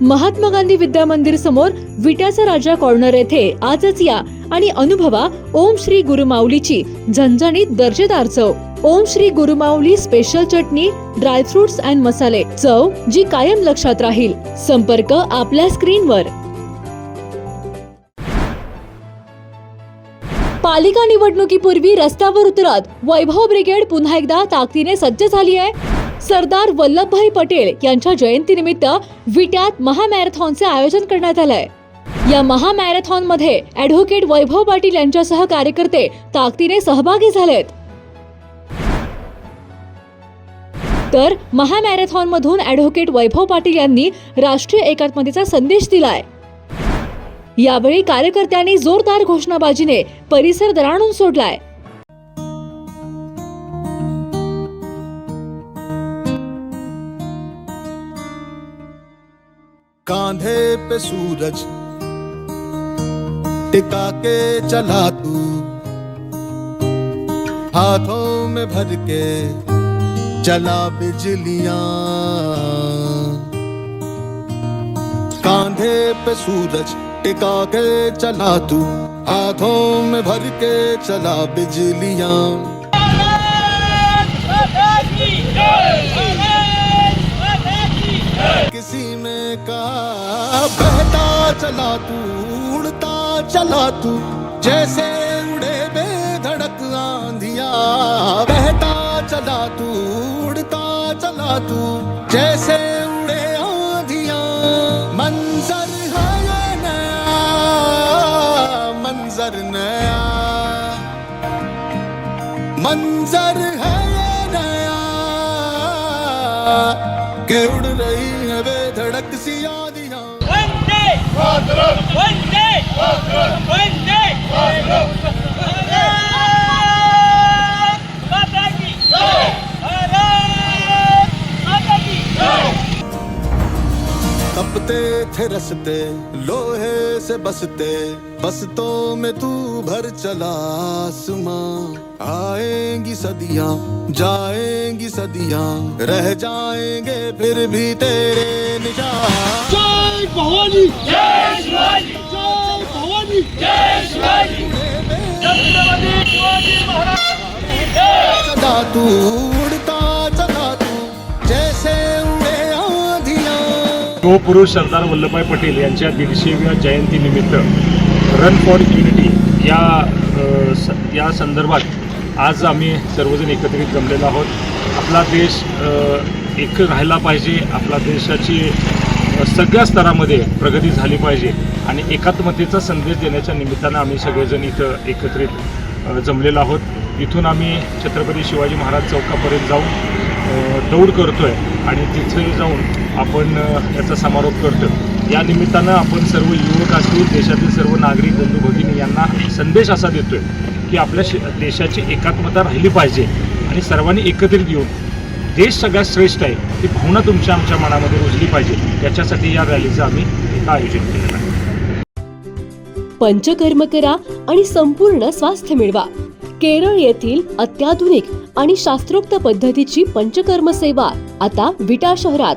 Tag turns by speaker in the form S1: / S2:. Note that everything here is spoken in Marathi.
S1: महात्मा गांधी विद्या मंदिर समोर विट्याचा राजा कॉर्नर येथे आजच या आणि अनुभवा ओम श्री गुरुमाऊलीची झणझणीत दर्जेदार चव. Om Shri Gurumauli special chutney dry fruits and मसाले चव जी कायम लक्षात राहील. संपर्क आपल्या स्क्रीनवर. पालिका निवडणुकीपूर्वी रस्त्यावर उतरत वैभव ब्रिगेड पुन्हा एकदा ताकदीने सज्ज झाली आहे. सरदार वल्लभभाई पटेल यांच्या जयंतीनिमित्त विट्यात महामॅरेथॉनचे आयोजन करण्यात आलंय. या महामॅरेथॉनमध्ये ऍडव्होकेट वैभव पाटील यांच्यासह कार्यकर्ते ताकदीने सहभागी झालेत. तर महामॅरेथॉन मधून ऍडव्होकेट वैभव पाटील यांनी राष्ट्रीय एकात्मतेचा संदेश दिलाय. यावेळी कार्यकर्त्यांनी जोरदार घोषणाबाजीने परिसर दराणून सोडलाय.
S2: कांधे पे सूरज। टिका के चला तू। हाथों में भर के चला बिजलियाँ। कांधे पे सूरज, टिका के चला तू। हाथों में भर के चला बिजलियाँ। किसी में कहा बहता चला तू उड़ता चला तू जैसे उड़े बेधड़क आंधिया। बहता चला तू उड़ता चला तू जैसे उड़े आंधिया। मंजर है ये नया मंजर नया। मंजर है ये नया कि उड़ रही तपते थे रसते लोहे से बसते बसतों में तू भर चला आसमां। आएंगी सदियां जाएंगी सदियां रह जाएंगे फिर भी तेरे निशान
S3: जय भवानी। जय शिवाजी जय भवानी। जय शिवाजी छत्रपती शिवाजी महाराज
S2: चला तू उड़ता चला तू जैसे उड़े आंधियां।
S4: तो पुरुष सरदार वल्लभभाई पटेल यांच्या दीडशेव्या जयंतीनिमित्त रन फॉर युनिटी या अ, स- या संदर्भात आज आम्ही सर्वजण एकत्रित जमलेलो आहोत. आपला देश एक राहायला पाहिजे. आपला देशाची सगळ्या स्तरामध्ये प्रगती झाली पाहिजे. आणि एकात्मतेचा संदेश देण्याच्या निमित्तानं आम्ही सगळेजण इथं एकत्रित जमलेलो आहोत. इथून आम्ही छत्रपती शिवाजी महाराज चौकापर्यंत जाऊन दौड करतो आहे आणि तिथे जाऊन आपण याचा समारोप करतो या निमित्तानं आपण सर्व युवक असतील देशातील सर्व नागरिक बंधू यांना संदेश असा देतोय की आपल्या देशाची एकात्मता राहिली पाहिजे आणि सर्वांनी एकत्रित येऊन देश सगळ्यात श्रेष्ठ आहे ती भावना तुमच्या आमच्या मनामध्ये रुजली पाहिजे. याच्यासाठी या रॅलीचं आम्ही आयोजन केलेलं आहे.
S1: पंचकर्म करा आणि संपूर्ण स्वास्थ्य मिळवा. केरळ येथील अत्याधुनिक आणि शास्त्रोक्त पद्धतीची पंचकर्म सेवा आता विटा शहरात.